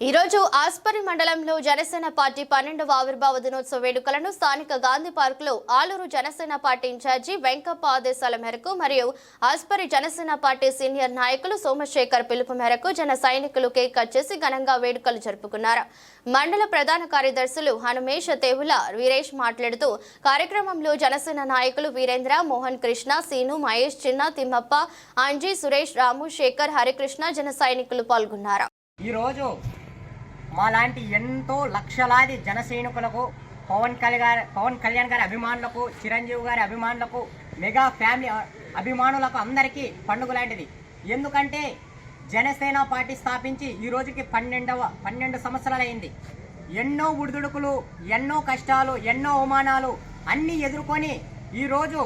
ఈరోజు ఆస్పరి మండలంలో జనసేన పార్టీ పన్నెండవ ఆవిర్భావ దినోత్సవ వేడుకలను స్థానిక గాంధీ పార్క్లో ఆలూరు జనసేన పార్టీ ఇన్ఛార్జి వెంకప్ప ఆదేశాల మేరకు మరియు ఆస్పరి జనసేన పార్టీ సీనియర్ నాయకులు సోమశేఖర్ పిలుపు మేరకు జన సైనికులు కేక్ కట్ చేసి ఘనంగా వేడుకలు జరుపుకున్నారు. మండల ప్రధాన కార్యదర్శులు హనుమేష్ తేవుల వీరేష్ మాట్లాడుతూ కార్యక్రమంలో జనసేన నాయకులు వీరేంద్ర మోహన్ కృష్ణ సీను మహేష్ చిన్న తిమ్మప్ప అంజీ సురేష్ రాము శేఖర్ హరికృష్ణ జన సైనికులు పాల్గొన్నారు. ఈరోజు మాలాంటి ఎంతో లక్షలాది జనసైనికులకు పవన్ కళ్యాణ్ గారి పవన్ కళ్యాణ్ గారి అభిమానులకు చిరంజీవి గారి అభిమానులకు మెగా ఫ్యామిలీ అభిమానులకు అందరికీ పండుగ లాంటిది ఎందుకంటే జనసేన పార్టీ స్థాపించి ఈ రోజుకి పన్నెండవ పన్నెండు సంవత్సరాలైంది. ఎన్నో ఉడిదుడుకులు ఎన్నో కష్టాలు ఎన్నో అవమానాలు అన్నీ ఎదుర్కొని ఈరోజు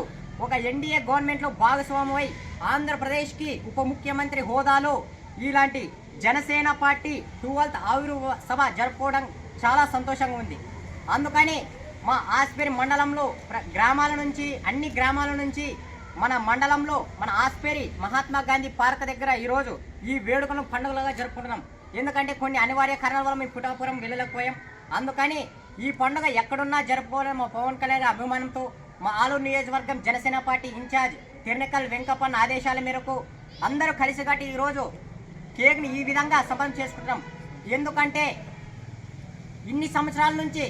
ఒక ఎన్డీఏ గవర్నమెంట్లో భాగస్వామ్యమై ఆంధ్రప్రదేశ్కి ఉప ముఖ్యమంత్రి హోదాలో ఇలాంటి జనసేన పార్టీ ట్వెల్త్ ఆవిర్భావ సభ జరుపుకోవడం చాలా సంతోషంగా ఉంది. అందుకని మా ఆస్పేరి మండలంలో ప్ర- గ్రామాల నుంచి అన్ని గ్రామాల నుంచి మన మండలంలో మన ఆస్పేరి మహాత్మా గాంధీ పార్క్ దగ్గర ఈరోజు ఈ వేడుకలను పండుగలుగా జరుపుకుంటున్నాం. ఎందుకంటే కొన్ని అనివార్య కారణాల వల్ల మేము పుటాపురం వెళ్ళలేకపోయాం. అందుకని ఈ పండుగ ఎక్కడున్నా జరుపుకోవాలని మా పవన్ కళ్యాణ్ అభిమానంతో మా ఆలూరు నియోజకవర్గం జనసేన పార్టీ ఇన్ఛార్జ్ తిరణకల్ వెంకప్పన్న ఆదేశాల మేరకు అందరూ కలిసికట్టి ఈరోజు కేక్ని ఈ విధంగా సఫలం చేసుకుంటాం. ఎందుకంటే ఇన్ని సంవత్సరాల నుంచి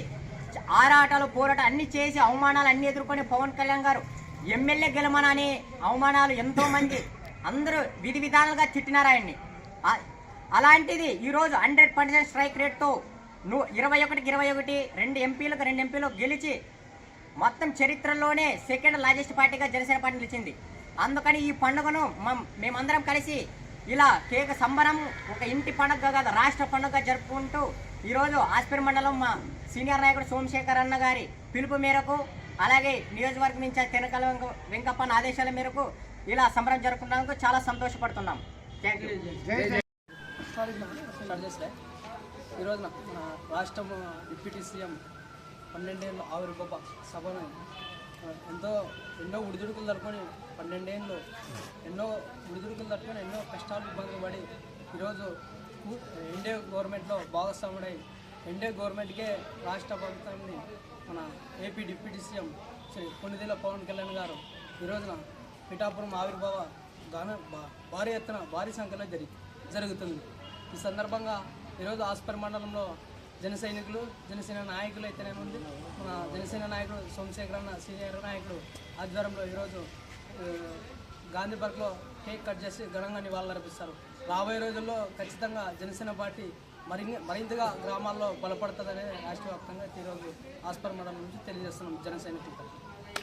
ఆరాటాలు పోరాటాలు అన్ని చేసి అవమానాలు అన్ని ఎదుర్కొని పవన్ కళ్యాణ్ గారు ఎమ్మెల్యే గెలమనని అవమానాలు ఎంతోమంది అందరూ విధి విధానాలుగా తిట్టినారు ఆయన్ని. అలాంటిది ఈరోజు హండ్రెడ్ పర్సెంట్ స్ట్రైక్ రేట్తో నువ్వు ఇరవై ఒకటికి ఇరవై ఒకటి రెండు ఎంపీలకు రెండు ఎంపీలు గెలిచి మొత్తం చరిత్రలోనే సెకండ్ లార్జెస్ట్ పార్టీగా జనసేన పార్టీ నిలిచింది. అందుకని ఈ పండుగను మం- మేమందరం కలిసి ఇలా కేక సంబరం ఒక ఇంటి పండుగ కాదు రాష్ట్ర పండుగ జరుపుకుంటూ ఈరోజు ఆస్పిర్ మండలం మా సీనియర్ నాయకుడు సోమశేఖర్ అన్న గారి పిలుపు మేరకు అలాగే నియోజకవర్గం నుంచి తెనకల వెంక వెంకప్పన్న ఆదేశాల మేరకు ఇలా సంబరం జరుపుకున్నందుకు చాలా సంతోషపడుతున్నాం. థ్యాంక్ యూ రాష్ట్రం డిప్యూటీ సీఎం పన్నెండేళ్ళు ఆవిర్భావ సభను ఆ, ఎంతో ఎన్నో ఉడిదుడుకులు తట్టుకొని పన్నెండేళ్ళు ఎన్నో ఉడిదుడుకులు తట్టుకొని ఎన్నో కష్టాలు ఇబ్బందులు పడి ఈరోజు కు- ఎన్డీఏ గవర్నమెంట్లో భాగస్వాముడై ఎన్డీఏ గవర్నమెంట్కే రాష్ట్ర ప్రభుత్వాన్ని మన AP deputy CM Shri Konidela Pawan Kalyan గారు ఈ రోజున పిఠాపురం ఆవిర్భావ గాన భా- భారీ ఎత్తున భారీ సంఖ్యలో జరి జరుగుతుంది. ఈ సందర్భంగా ఈరోజు ఆస్పర్ మండలంలో జన సైనికులు జనసేన నాయకులు అయితేనేముంది మన జనసేన నాయకుడు సోమశేఖర్ అన్న సీనియర్ నాయకుడు ఆధ్వర్యంలో ఈరోజు గాంధీ పార్క్లో కేక్ కట్ చేసి ఘనంగా నివాళులర్పిస్తారు. రాబోయే రోజుల్లో ఖచ్చితంగా జనసేన పార్టీ మరి మరింతగా గ్రామాల్లో బలపడుతుందనే రాష్ట్ర వ్యాప్తంగా ఈరోజు ఆస్పర్ మండలం నుంచి తెలియజేస్తున్నాం జన సైనికులతో